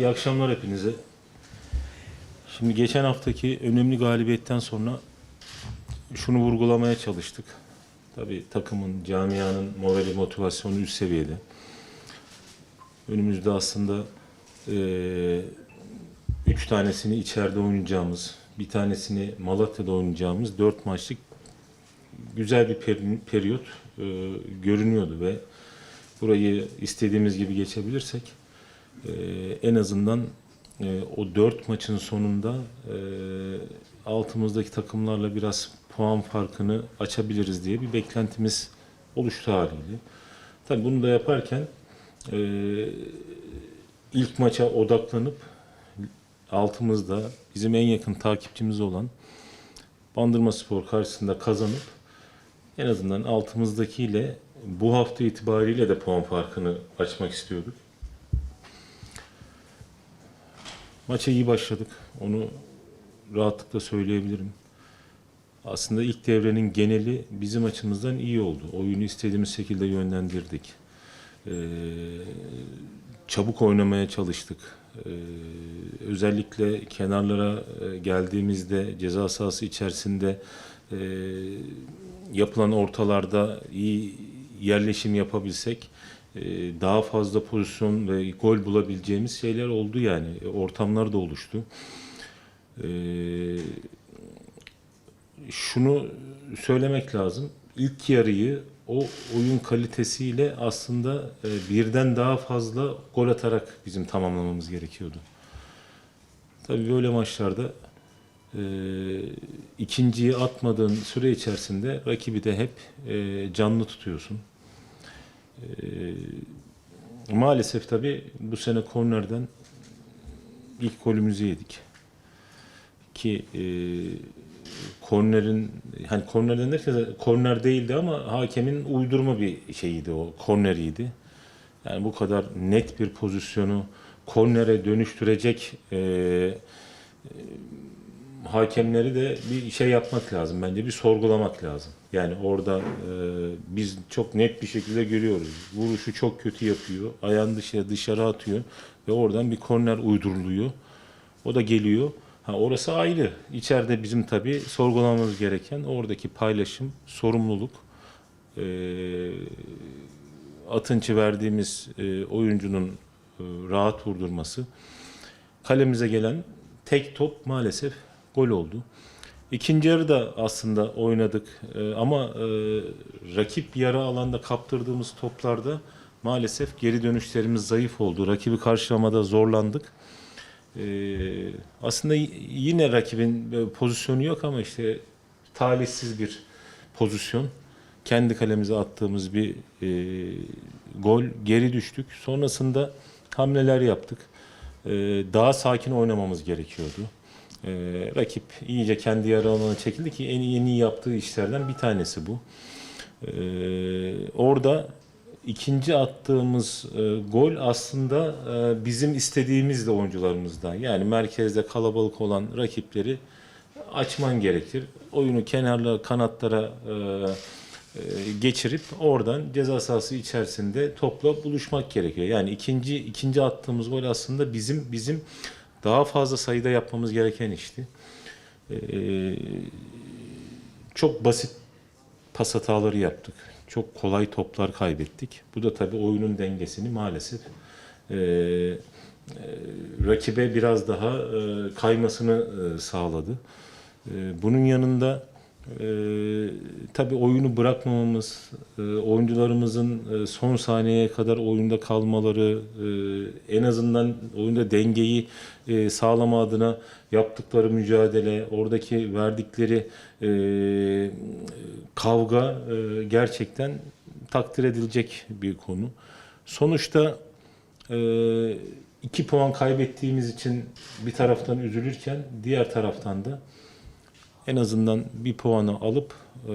İyi akşamlar hepinize. Şimdi geçen haftaki önemli galibiyetten sonra şunu vurgulamaya çalıştık. Tabii takımın, camianın morali, motivasyonu üst seviyede. Önümüzde aslında eee, üç tanesini içeride oynayacağımız, bir tanesini Malatya'da oynayacağımız dört maçlık güzel bir peri- periyot eee, görünüyordu ve burayı istediğimiz gibi geçebilirsek eee, en azından eee, o dört maçın sonunda eee, altımızdaki takımlarla biraz puan farkını açabiliriz diye bir beklentimiz oluştu haliyle. Tabii bunu da yaparken eee, ilk maça odaklanıp altımızda bizim en yakın takipçimiz olan Bandırma Spor karşısında kazanıp en azından altımızdakiyle bu hafta itibariyle de puan farkını açmak istiyorduk. Maça iyi başladık. Onu rahatlıkla söyleyebilirim. Aslında ilk devrenin geneli bizim açımızdan iyi oldu. Oyunu istediğimiz şekilde yönlendirdik. Ee, çabuk oynamaya çalıştık. Ee, özellikle kenarlara e, geldiğimizde ceza sahası içerisinde e, yapılan ortalarda iyi yerleşim yapabilsek daha fazla pozisyon ve gol bulabileceğimiz şeyler oldu yani. E, Ortamlar da oluştu. Ee, şunu söylemek lazım. İlk yarıyı o oyun kalitesiyle aslında e, birden daha fazla gol atarak bizim tamamlamamız gerekiyordu. Tabii böyle maçlarda e, ikinciyi atmadığın süre içerisinde rakibi de hep e, canlı tutuyorsun. E, maalesef tabii bu sene kornerden ilk golümüzü yedik. Ki e, kornerin hani kornerden derken korner değildi ama hakemin uydurma bir şeyiydi o korneriydi. Yani bu kadar net bir pozisyonu kornere dönüştürecek e, e, hakemleri de bir şey yapmak lazım bence bir sorgulamak lazım. Yani orada e, biz çok net bir şekilde görüyoruz. Vuruşu çok kötü yapıyor. Ayağını dışarı dışarı atıyor ve oradan bir korner uyduruluyor. O da geliyor. Ha orası ayrı. İçeride bizim tabii sorgulamamız gereken oradaki paylaşım, sorumluluk. Ee, Atınç'ı verdiğimiz e, oyuncunun e, rahat vurdurması. Kalemize gelen tek top maalesef gol oldu. İkinci yarı da aslında oynadık E, ama e, rakip yarı alanda kaptırdığımız toplarda maalesef geri dönüşlerimiz zayıf oldu. Rakibi karşılamada zorlandık. Ee, aslında yine rakibin e, pozisyonu yok ama işte talihsiz bir pozisyon. Kendi kalemize attığımız bir e, gol geri düştük. Sonrasında hamleler yaptık. Ee, daha sakin oynamamız gerekiyordu. Ee, rakip iyice kendi yarı alanına çekildi ki en en iyi yaptığı işlerden bir tanesi bu. Ee, orada ikinci attığımız e, gol aslında e, bizim istediğimiz de oyuncularımızdan. Yani merkezde kalabalık olan rakipleri açman gerekir. Oyunu kenarla kanatlara e, e, geçirip oradan ceza sahası içerisinde topla buluşmak gerekiyor. Yani ikinci ikinci attığımız gol aslında bizim bizim daha fazla sayıda yapmamız gereken işti. E, çok basit pas hataları yaptık. Çok kolay toplar kaybettik. Bu da tabii oyunun dengesini maalesef e, e, rakibe biraz daha e, kaymasını sağladı. Bunun yanında e, tabii oyunu bırakmamamız, e, oyuncularımızın e, son saniyeye kadar oyunda kalmaları, e, en azından oyunda dengeyi e, sağlama adına yaptıkları mücadele, oradaki verdikleri e, kavga e, gerçekten takdir edilecek bir konu. Sonuçta e, iki puan kaybettiğimiz için bir taraftan üzülürken diğer taraftan da en azından bir puanı alıp e,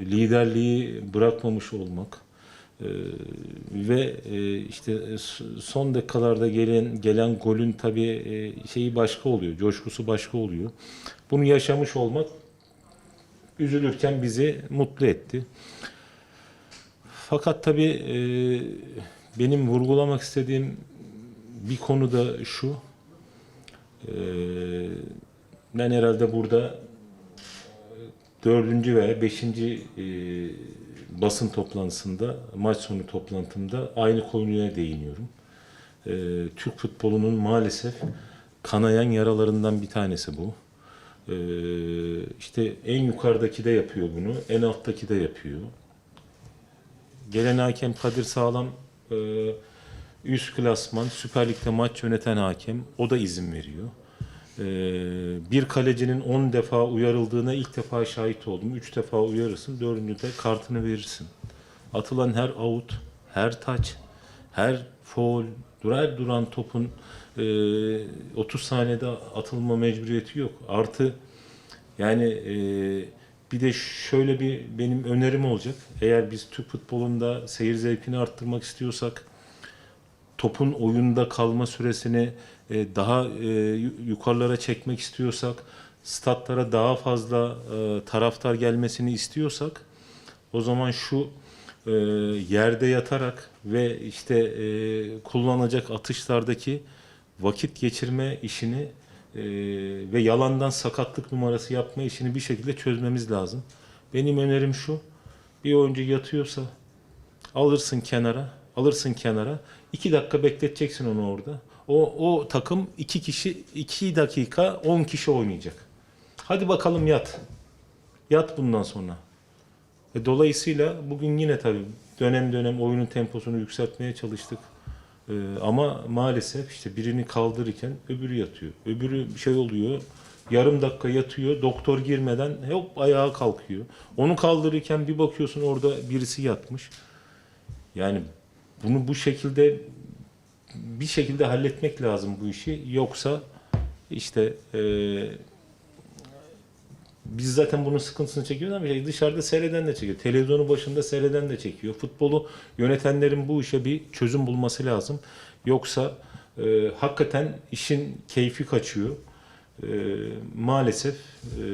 liderliği bırakmamış olmak e, ve e, işte s- son dakikalarda gelen gelen golün tabii e, şeyi başka oluyor, coşkusu başka oluyor. Bunu yaşamış olmak üzülürken bizi mutlu etti. Fakat tabii e, benim vurgulamak istediğim bir konu da şu. Ee, ben herhalde burada e, dördüncü veya beşinci e, basın toplantısında, maç sonu toplantımda aynı konuya değiniyorum. Ee, Türk futbolunun maalesef kanayan yaralarından bir tanesi bu. Ee, işte en yukarıdaki de yapıyor bunu, en alttaki de yapıyor. Gelen hakem Kadir Sağlam e, üst klasman, Süper Lig'de maç yöneten hakem. O da izin veriyor. Ee, bir kalecinin 10 defa uyarıldığına ilk defa şahit oldum. 3 defa uyarırsın, dördüncüde kartını verirsin. Atılan her out, her taç, her foul, durar duran topun e, 30 saniyede atılma mecburiyeti yok. Artı yani e, bir de şöyle bir benim önerim olacak. Eğer biz Türk futbolunda seyir zevkini arttırmak istiyorsak topun oyunda kalma süresini e, daha e, yu- yukarılara çekmek istiyorsak, statlara daha fazla e, taraftar gelmesini istiyorsak o zaman şu e, yerde yatarak ve işte kullanacak atışlardaki vakit geçirme işini ve yalandan sakatlık numarası yapma işini bir şekilde çözmemiz lazım. Benim önerim şu. Bir oyuncu yatıyorsa alırsın kenara, alırsın kenara. iki dakika bekleteceksin onu orada. O, o takım iki kişi, iki dakika on kişi oynayacak. Hadi bakalım yat. Yat bundan sonra. E, dolayısıyla bugün yine tabii dönem dönem oyunun temposunu yükseltmeye çalıştık. E, ama maalesef işte birini kaldırırken öbürü yatıyor. Öbürü şey oluyor. Yarım dakika yatıyor. Doktor girmeden hop ayağa kalkıyor. Onu kaldırırken bir bakıyorsun orada birisi yatmış. Yani bunu bu şekilde bir şekilde halletmek lazım bu işi. Yoksa işte e, biz zaten bunun sıkıntısını çekiyoruz ama dışarıda seyreden de çekiyor. Televizyonu başında seyreden de çekiyor. Futbolu yönetenlerin bu işe bir çözüm bulması lazım. Yoksa e, hakikaten işin keyfi kaçıyor. E, maalesef e,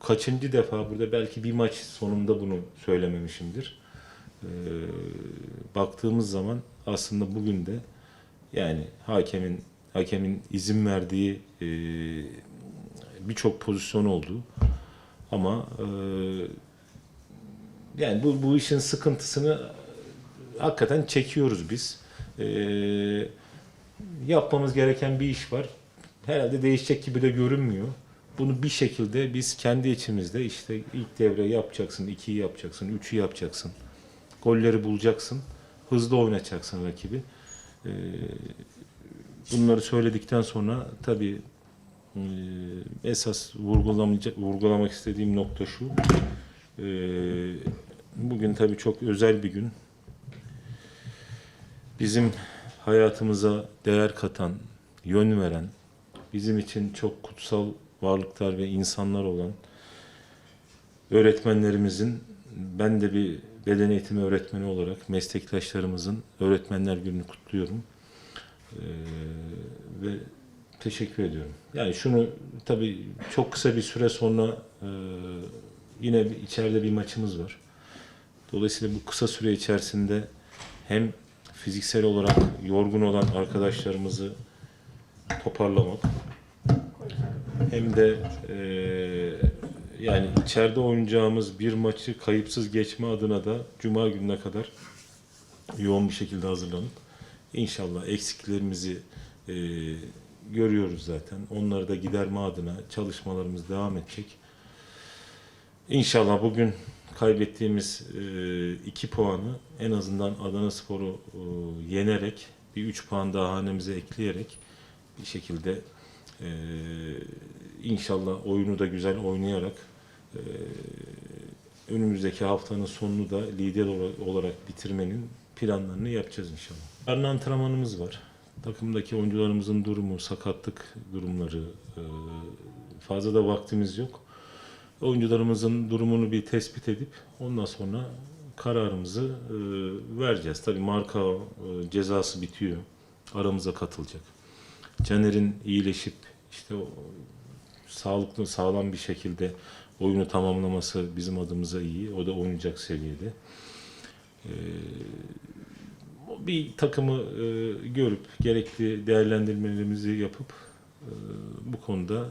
kaçıncı defa burada belki bir maç sonunda bunu söylememişimdir. E, baktığımız zaman aslında bugün de yani hakemin hakemin izin verdiği e, birçok pozisyon oldu. Ama e, yani bu, bu işin sıkıntısını hakikaten çekiyoruz biz. E, yapmamız gereken bir iş var. Herhalde değişecek gibi de görünmüyor. Bunu bir şekilde biz kendi içimizde işte ilk devre yapacaksın, ikiyi yapacaksın, üçü yapacaksın. Golleri bulacaksın. Hızlı oynatacaksın rakibi. E, bunları söyledikten sonra tabii ee, esas vurgulamak istediğim nokta şu. Ee, Bugün tabii çok özel bir gün. Bizim hayatımıza değer katan, yön veren, bizim için çok kutsal varlıklar ve insanlar olan öğretmenlerimizin, ben de bir beden eğitimi öğretmeni olarak meslektaşlarımızın Öğretmenler Günü'nü kutluyorum. Ee, ve Teşekkür ediyorum. Yani şunu tabii çok kısa bir süre sonra e, yine içeride bir maçımız var. Dolayısıyla bu kısa süre içerisinde hem fiziksel olarak yorgun olan arkadaşlarımızı toparlamak hem de e, yani içeride oynayacağımız bir maçı kayıpsız geçme adına da Cuma gününe kadar yoğun bir şekilde hazırlanıp inşallah eksiklerimizi e, görüyoruz zaten. Onları da giderme adına çalışmalarımız devam edecek. İnşallah bugün kaybettiğimiz e, iki puanı en azından Adana Spor'u e, yenerek bir üç puan daha hanemize ekleyerek bir şekilde e, inşallah oyunu da güzel oynayarak e, önümüzdeki haftanın sonunu da lider olarak- olarak bitirmenin planlarını yapacağız inşallah. Yarın antrenmanımız var. Takımdaki oyuncularımızın durumu, sakatlık durumları, e, fazla da vaktimiz yok. Oyuncularımızın durumunu bir tespit edip ondan sonra kararımızı e, vereceğiz. Tabii marka e, cezası bitiyor. Aramıza katılacak. Caner'in iyileşip işte o sağlıklı, sağlam bir şekilde oyunu tamamlaması bizim adımıza iyi. O da oynayacak seviyede. Ee, bir takımı e, görüp gerekli değerlendirmelerimizi yapıp e, bu konuda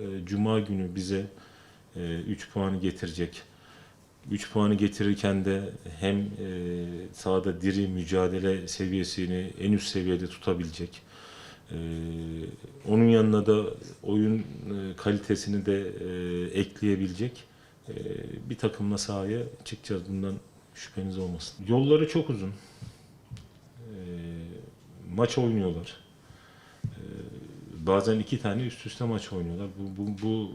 e, Cuma günü bize 3 puanı getirecek. 3 puanı getirirken de hem e, sahada diri mücadele seviyesini en üst seviyede tutabilecek. E, onun yanına da oyun e, kalitesini de e, ekleyebilecek e, bir takımla sahaya çıkacağız. Bundan şüpheniz olmasın. Yolları çok uzun. E, maç oynuyorlar. E, bazen iki tane üst üste maç oynuyorlar. Bu, bu, bu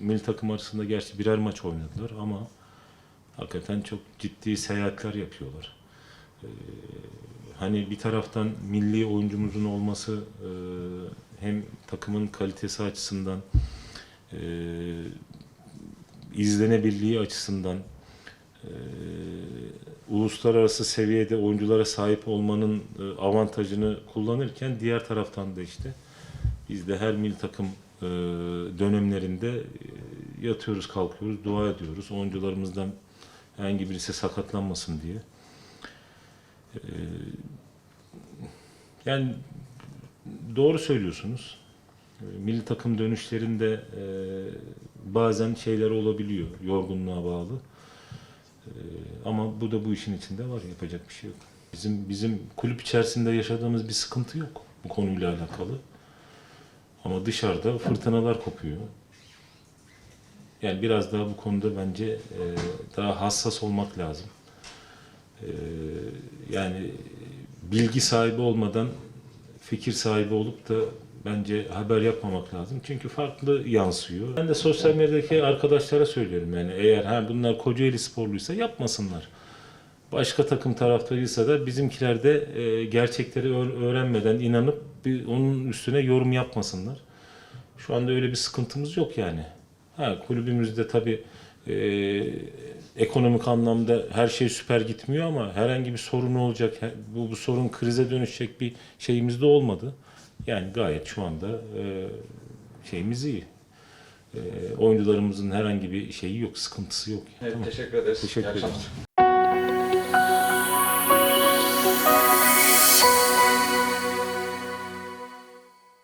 e, milli takım arasında gerçi birer maç oynadılar ama hakikaten çok ciddi seyahatler yapıyorlar. E, hani bir taraftan milli oyuncumuzun olması e, hem takımın kalitesi açısından e, izlenebilirliği açısından e, uluslararası seviyede oyunculara sahip olmanın e, avantajını kullanırken diğer taraftan da işte biz de her milli takım e, dönemlerinde e, yatıyoruz kalkıyoruz dua ediyoruz oyuncularımızdan herhangi birisi sakatlanmasın diye. E, yani doğru söylüyorsunuz. E, Milli takım dönüşlerinde e, bazen şeyler olabiliyor yorgunluğa bağlı. E, ama bu da bu işin içinde var yapacak bir şey yok. Bizim bizim kulüp içerisinde yaşadığımız bir sıkıntı yok bu konuyla alakalı. Ama dışarıda fırtınalar kopuyor. Yani biraz daha bu konuda bence e, daha hassas olmak lazım. E, yani bilgi sahibi olmadan fikir sahibi olup da bence haber yapmamak lazım. Çünkü farklı yansıyor. Ben de sosyal medyadaki arkadaşlara söylüyorum yani eğer ha bunlar Kocaeli sporluysa yapmasınlar. Başka takım taraftarıysa da bizimkiler de e, gerçekleri öğ- öğrenmeden inanıp bir, onun üstüne yorum yapmasınlar. Şu anda öyle bir sıkıntımız yok yani. Ha kulübümüzde tabii e, ekonomik anlamda her şey süper gitmiyor ama herhangi bir sorun olacak, bu, bu sorun krize dönüşecek bir şeyimiz de olmadı. Yani gayet şu anda e, şeyimiz iyi. E, oyuncularımızın herhangi bir şeyi yok, sıkıntısı yok. Evet, Tamam. teşekkür ederiz. Teşekkür ederim.